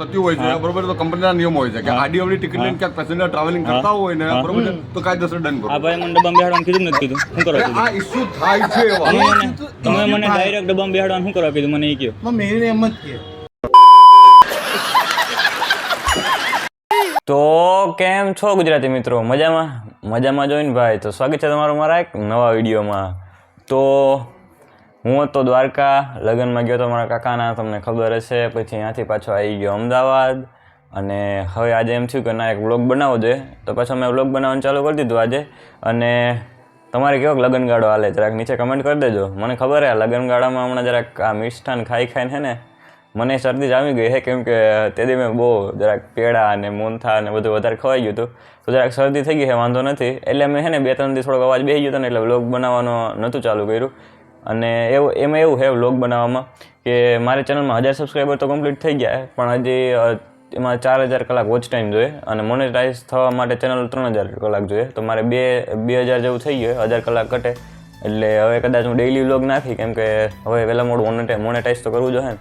થતી હોય છે બરોબર તો કંપનીના નિયમ હોય છે કે આડી અવડી ટિકિટ લઈને ક્યાંક પેસેન્જર ટ્રાવેલિંગ કરતા હોય ને બરોબર છે તો કાયદેસર દંડ કરો. આ ભાઈ મને ડબ્બા બેહાડવાનું કીધું નથી કીધું. શું કરો આ ઇશ્યુ થાય છે તમે મને ડાયરેક્ટ ડબ્બા બેહાડવાનું શું કરવા કીધું? મને એ કયો. મેં એમ જ કે. તો કેમ છો ગુજરાતી મિત્રો? મજામાં? મજામાં જોઈને ભાઈ? તો સ્વાગત છે તમારું મારા એક નવા વિડીયોમાં. તો હું હતો દ્વારકા, લગ્નમાં ગયો તો મારા કાકાના, તમને ખબર હશે. પછી ત્યાંથી પાછો આવી ગયો અમદાવાદ. અને હવે આજે એમ થયું કે ના, એક વ્લોગ બનાવો જોઈએ. તો પાછો મેં વ્લોગ બનાવવાનું ચાલુ કરી દીધું આજે. અને તમારે કેવો લગનગાળો હાલે? જરાક નીચે કમેન્ટ કરી દેજો. મને ખબર છે લગનગાળામાં હમણાં જરાક આ મિષ્ટાન ખાઈ ખાઈને હે ને, મને શરદી જ આવી ગઈ હે. કેમ કે તે દી મેં બહુ જરાક પેડા અને મોનથા અને બધું વધારે ખવાઈ ગયું હતું. તો જરાક શરદી થઈ ગઈ છે વાંધો નથી. એટલે મેં હે ને બે ત્રણ દી થોડોક અવાજ બેસી ગયો હતો ને એટલે વ્લોગ બનાવવાનો નહોતું ચાલુ કર્યું. અને એવું, એમાં એવું છે વ્લોગ બનાવવામાં કે મારી ચેનલમાં હજાર સબસ્ક્રાઈબર તો કમ્પ્લીટ થઈ ગયા પણ હજી એમાં ચાર હજાર કલાક વોચ ટાઈમ જોઈએ અને મોનેટાઈઝ થવા માટે ચેનલ ત્રણ હજાર કલાક જોઈએ. તો મારે બે બે હજાર જેવું થઈ ગયું હજાર કલાક ઘટે. એટલે હવે કદાચ હું ડેઈલી વ્લોગ નાખી, કેમ કે હવે વહેલા મોડું મોનેટાઈઝ તો કરવું જોઈએ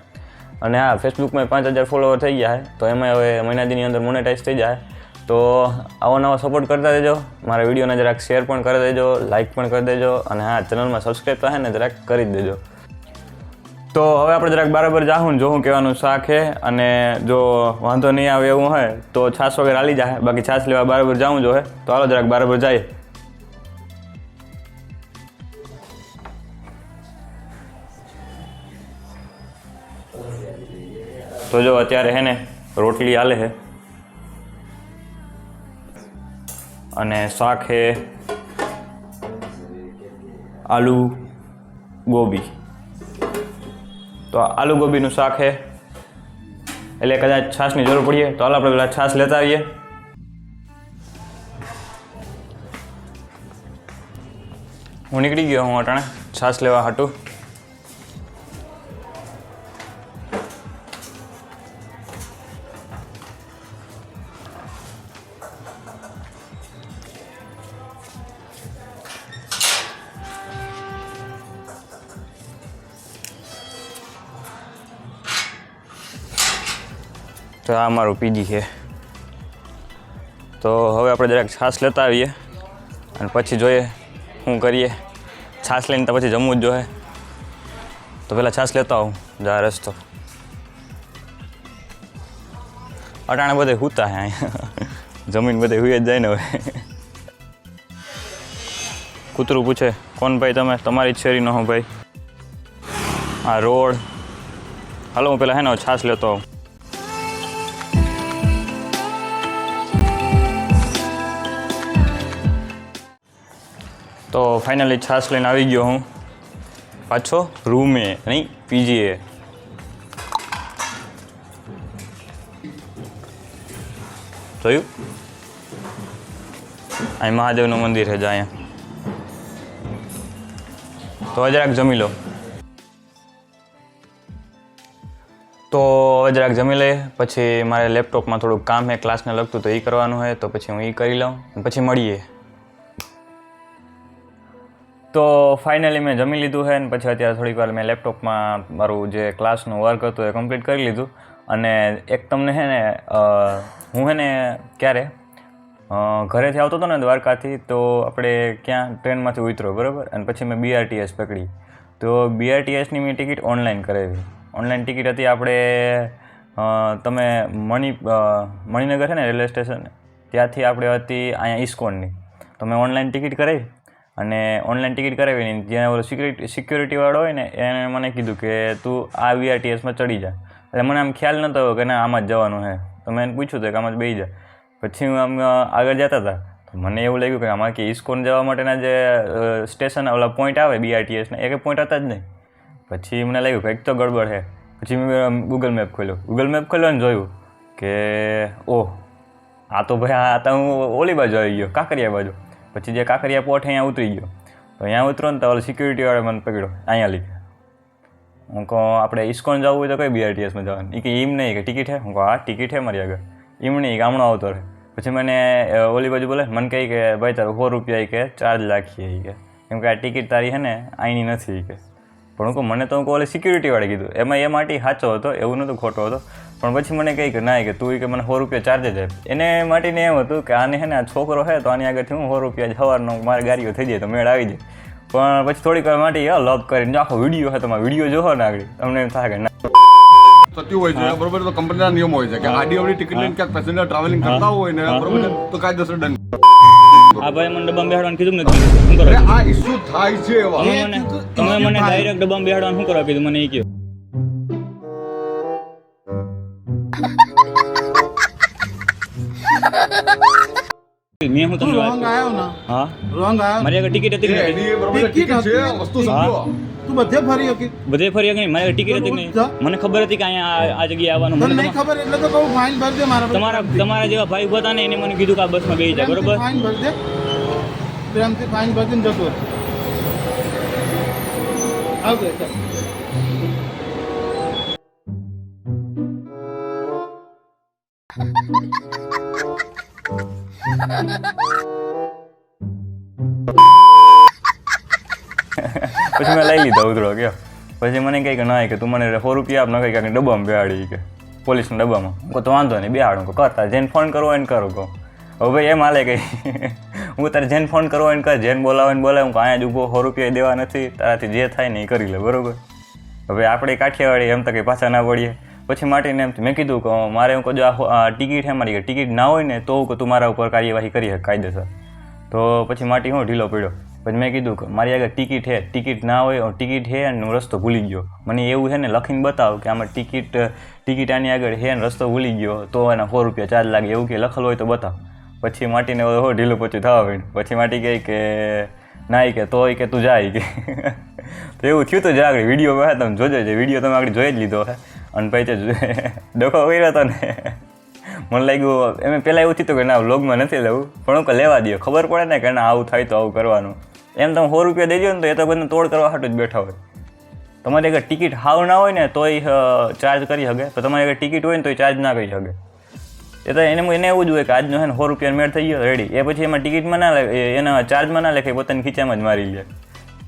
અને હા ફેસબુકમાં પાંચ હજાર ફોલોવર થઈ ગયા તો એમાં હવે મહિના દીની અંદર મોનેટાઈઝ થઈ જાય તો આવો નવો સપોર્ટ કરતા દેજો મારા વિડીયોને જરાક શેર પણ કરી દેજો લાઇક પણ કરી દેજો, અને હા ચેનલમાં સબસ્ક્રાઈબ છે ને જરાક કરી દેજો. તો હવે આપણે જરાક બરાબર જાહું ને જોવું કહેવાનું શાક છે અને જો વાંધો નહીં આવે એવું હોય, તો છાશ વગેરે હાલી જાય બાકી છાશ લેવા બરાબર જાઉં જો હે. તો હાલો જરાક બરાબર જાય તો જો અત્યારે હે ને રોટલી હાલે છે અને શાક છે આલુ ગોબી. તો આલુ ગોબીનું શાક છે. એટલે કદાચ છાશની જરૂર પડીએ, તો હાલ આપણે પેલા છાશ લેતા આવીએ. હું નીકળી ગયો હું અટાણે, છાશ લેવા હાટું. તો આ મારું પીજી છે. તો હવે આપણે જરાક છાશ લેતા આવીએ અને પછી જોઈએ શું કરીએ. છાશ લઈને તો પછી જમવું જ જોઈએ. તો પહેલાં છાશ લેતા આવું, જા રસ્તો. અટાણે બધે હૂતા હે જમીન બધે હુઈ જ જાય ને હવે. કૂતરું પૂછે, કોણ ભાઈ તમે? તમારી જ શેરીનો હો ભાઈ. આ રોડ. હાલો, હું પહેલાં હે ને છાશ લેતો આવું. તો ફાઇનલી છાશ લઈને આવી ગયો હું. પાછો રૂમે, નહીં, પીજીએ. જોયું? અહીં મહાદેવનું મંદિર છે અહીંયા. તો જરાક જમી લો. તો હવે જરાક જમી લઈએ. પછી મારે લેપટોપમાં થોડુંક કામ છે, ક્લાસને લગતું તો એ કરવાનું હોય તો પછી હું એ કરી લઉં. પછી મળીએ. તો ફાઇનલી મેં જમી લીધું છે ને પછી અત્યારે થોડીક વાર મેં લેપટોપમાં મારું જે ક્લાસનું વર્ક હતું એ કમ્પ્લીટ કરી લીધું. અને એક તમને છે ને હું છે ને ક્યારે? ઘરેથી આવતો હતો ને દ્વારકાથી, તો આપણે ક્યાં? ટ્રેનમાંથી ઉતરો બરાબર? અને પછી મેં બીઆરટીએસ પકડી. તો બીઆરટીએસની મેં ટિકિટ ઓનલાઈન કરાવી. ઓનલાઈન ટિકિટ હતી આપણે તમે મણિ મણિનગર છે ને રેલવે સ્ટેશન, ત્યાંથી આપણે હતી અહીંયા ઇસ્કોનની તો મેં ઓનલાઈન ટિકિટ કરાવી. અને ઓનલાઈન ટિકિટ કરાવીને જ્યાં ઓલો સિક્યુરિટી સિક્યુરિટીવાળો હોય ને, એને મને કીધું કે તું આ વીઆરટીએસમાં ચડી જા. એટલે મને આમ ખ્યાલ નહોતો કે ના, આમાં જ જવાનું છે તો મેં એને પૂછ્યું હતું કે આમાં જ બેસી જા. પછી હું આમ આગળ જતા હતા. તો મને એવું લાગ્યું કે આમાં કે ઇસ્કોન જવા માટેના જે સ્ટેશન ઓલા પોઈન્ટ આવે બીઆરટીએસના એક પોઈન્ટ હતા જ નહીં. પછી મને લાગ્યું કંઈક તો ગડબડ છે પછી મેં ગૂગલ મેપ ખોલ્યો. ગૂગલ મેપ ખોલ્યો ને જોયું કે, ઓહ, આ તો ભાઈ, આ તો હું ઓલી બાજુ આવી ગયો, કાંકરિયા બાજુ. પછી જે કાંકરિયા પોટ અહીંયા ઉતરી ગયો. તો અહીંયા ઉતરો ને તો ઓલો સિક્યુરિટીવાળા મને પકડ્યો, અહીંયા લીધે હું કહું, આપણે ઇસ્કોન જવું હોય તો કઈ બીઆરટીએસમાં જવાનું? એ કે એમ નહીં, કે ટિકિટ હે? હું કહું, હા, ટિકિટ હે મારી આગળ. એમ નહીં ગામડો આવતો રહે. પછી મને ઓલી બાજુ બોલે, મને કહી કે, ભાઈ, તારું સો રૂપિયા કે, ચાર્જ લાખીએ એ કે. કેમ કે, આ ટિકિટ તારી હે ને અહીંની નથી કે. પણ હું કહું, મને તો હું કહું, ઓલી સિક્યુરિટીવાળે કીધું. એમાં એ માટે સાચો હતો, એવું નહોતું, ખોટો હતો. પણ પછી મને કહી કે ના કે તું કે મને સો રૂપિયા ચાર્જ જ આપ. એને માટેને એમ હતું કે આને હે ને આ છોકરો છે તો આની આગળથી હું સો રૂપિયા જ સવારનો મારે ગાડીઓ થઈ જાય તો મેળ આવી જાય. પણ પછી થોડીક વાર માટે લવ કરીને આખો વીડિયો હે તમારે વીડિયો જોહો ને આગળ. તમને એમ થાય કે ના. થતું હોય છે બરોબર? તો કંપનીના નિયમ હોય છે કે આડી અવળી ટિકિટ લઈને ક્યાંક પેસેન્જર ટ્રાવેલિંગ કરતા હોય ને બરોબર તો કાયદેસર દંડ. આ ભાઈ મને ડબ્બા બેહાડવાનું કીધું ને શું કરો આ ઇશ્યુ થાય છે એવા. તમે મને મને ડાયરેક્ટ ડબ્બા બેહાડવાનું શું કરો કીધું? મને એ કહો. મેં હું તમને રોંગ આવ્યો ને? હા? રોંગ આવ્યો મારી આગળ ટિકિટ હતી નહીં? એની બરોબર છે, ટિકિટ ટિકિટ છે વસ્તુ સમજો. તું બધે ફરી હતી? બધે ફરી કે મારી ટિકિટ હતી નહીં? મને ખબર હતી કે અહીંયા આ- જગ્યા જગ્યાએ આવવાનું. મને નહીં ખબર એટલે તો કહું ફાઇન ભર દે મારા તમારા તમારા જેવા ભાઈ ઊભા હતા ને એને મને કીધું કે આ બસમાં બેસી જાય બરોબર? ફાઇન ભર દે. પ્રેમથી ફાઇન ભર દે જતો આવજો ચાલ. પછી મેં લઈ લીધો ઉતરો ગયો. પછી મને કહે કે ના કે તું મને સો રૂપિયા આપ ન કહે કાંઈક ડબ્બામાં બેહાડી કે પોલીસના ડબ્બામાં. કહું, તો વાંધો નહીં, બેહાડું. કહું કરતા જેને ફોન કરવો એને કરો, કહું. હવે એમ હાલે કે હું તારે જેને ફોન કરવો એને કર, જેને બોલાવે એને બોલાવે. હું અહીંયા જ ઊભો, સો રૂપિયા દેવા નથી. તારાથી જે થાય ને એ કરી લે, બરોબર? હવે આપણે કાઠિયાવાડી એમ તો કંઈ પાછા ના પડીએ પછી માટીને એમ મેં કીધું કે મારે હું કહું ટિકિટ છે મારી ટિકિટ ના હોય ને તો હું કહું તું મારા ઉપર કાર્યવાહી કરી શકે કાયદેસર. તો પછી માટી હું ઢીલો પડ્યો. પછી મેં કીધું કે મારી આગળ ટિકિટ છે, ટિકિટ ના હોય ટિકિટ છે અને હું રસ્તો ભૂલી ગયો. મને એવું છે ને લખીને બતાવો કે આમાં ટિકિટ ટિકિટ આની આગળ છે ને રસ્તો ભૂલી ગયો, તો એના સો રૂપિયા ચાર્જ લાગે, એવું કે લખેલું હોય તો બતાવ. પછી માટીને હો ઢીલું પછી થવા માંડ્યું. પછી માટી કહે કે ના કે તોય કે તું જાય કે. તો એવું થયું તો આગળ વીડિયો તમે જોજો છે વીડિયો તમે આગળ જોઈ જ લીધો છે. અને ભાઈ તે ડખો કર્યો હતો ને. મને લાગ્યું, એમ પહેલાં એવું થયું કે ના, વ્લોગમાં નથી લેવું. પણ હું લેવા દો ખબર પડે ને કે ના, આવું થાય તો આવું કરવાનું. એમ તમે સો રૂપિયા દેજો ને તો એ તો બધું તોડ કરવા હાટું જ બેઠા હોય. તમારી આગળ ટિકિટ હાવ ના હોય ને, તોય ચાર્જ કરી શકે. તો તમારી આગળ ટિકિટ હોય ને, તોય ચાર્જ ના કરી શકે. એ તો એને એને એવું જ હોય કે આજનો છે ને, સો રૂપિયા મેળ થઈ ગયો રેડી એ પછી એમાં ટિકિટમાં ના લે એના ચાર્જમાં ના લેખે પોતાની ખીચામાં જ મારી લે.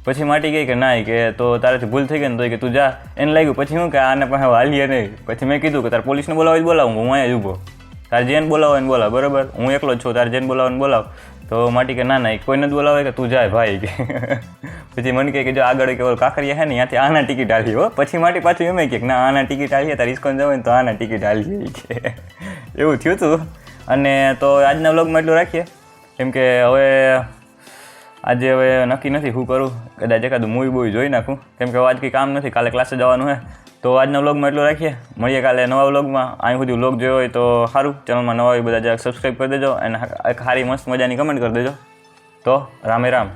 પછી માટી ગઈ કે ના કે તો તારાથી ભૂલ થઈ ગઈ ને તો કે તું જા. એને લાગ્યું, પછી હું કે આને પાસે હાલીએ નહીં. પછી મેં કીધું કે તારે પોલીસને બોલાવી બોલાવું, હું અહીંયા જ ઊભો. તારે જેને બોલાવો એને બોલાવ, બરાબર? હું એકલો જ છું, તારે જેને બોલાવો એને બોલાવ. તો માટી કે, ના ના કોઈને જ બોલાવે કે તું જાય ભાઈ. કે પછી મને કહે કે, જો આગળ કે કાંકરિયા હે ને, ત્યાંથી આના ટિકિટ આલી હો. પછી માટી પાછું એમ કે, ના, આના ટિકિટ આલીએ તારે ઇસ્કોન જવું ને તો આના ટિકિટ આલીએ કે એવું થયું હતું અને તો આજના વ્લોગમાં એટલું રાખીએ. કેમ કે હવે આજે હવે નક્કી નથી શું કરું. કદાચ એકાદું મૂવી બૂવી જોઈ નાખું. કેમ કે આજ કંઈ કામ નથી, કાલે ક્લાસે જવાનું છે. તો આજના વ્લોગમાં એટલું રાખીએ. મળીએ કાલે નવા વ્લોગમાં અહીં સુધી વ્લોગ જોયો હોય તો સારું. ચેનલમાં નવા બધા જરાક સબસ્ક્રાઈબ કરી દેજો અને એક સારી મસ્ત મજાની કમેન્ટ કરી દેજો. તો રામે રામ.